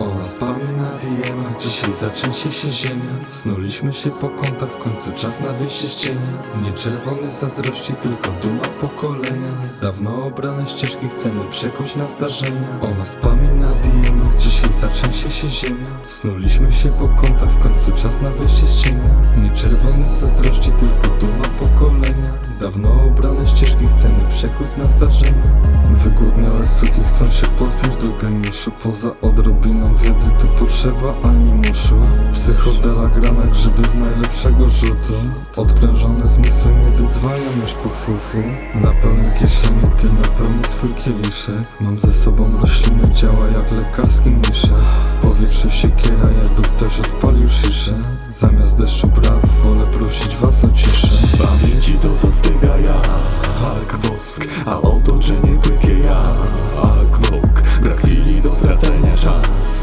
Ona spamy na DM, dzisiaj zatrzęsie się ziemia. Snuliśmy się po kątach, w końcu czas na wyjście z cienia. Nie czerwony zazdrości, tylko duma pokolenia. Dawno obrane ścieżki chcemy przekuć na zdarzenia. Ona spami na DM, dzisiaj zatrzęsie się ziemia. Snuliśmy się po kątach, w końcu czas na wyjście z cienia. Nie czerwony zazdrości, tylko duma pokolenia. Dawno obrane ścieżki chcemy przekuć na zdarzenia. Wygłodniałe suki chcą się podpiąć do geniuszu Poza tu potrzeba animuszu Psychodela gra na grzyby z najlepszego rzutu. Odprężone zmysły nie wydzwaniam już po fufu. Na pełnej kieszeni ty napełni swój kieliszek. Mam ze sobą rośliny, działa jak lekarski mniszek W powietrzu siekiera jakby ktoś odpalił szyszę. Zamiast deszczu braw wolę prosić was o ciszę. Pamięci to zastyga jak wosk A otoczenie płytkie jak wok Brak chwili do stracenia na skok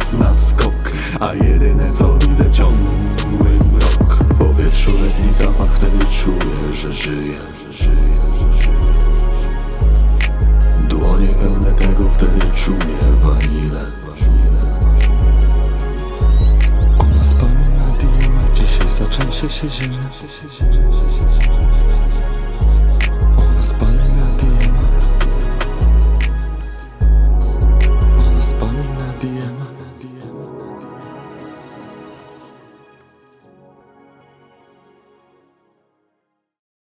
A jedyne co widzę ciągły mrok W powietrzu letni zapach wtedy czuję, że żyję. Dłonie pełne tego wtedy czuję wanilę. Ona spami na DM, dzisiaj zatrzęsie się ziemia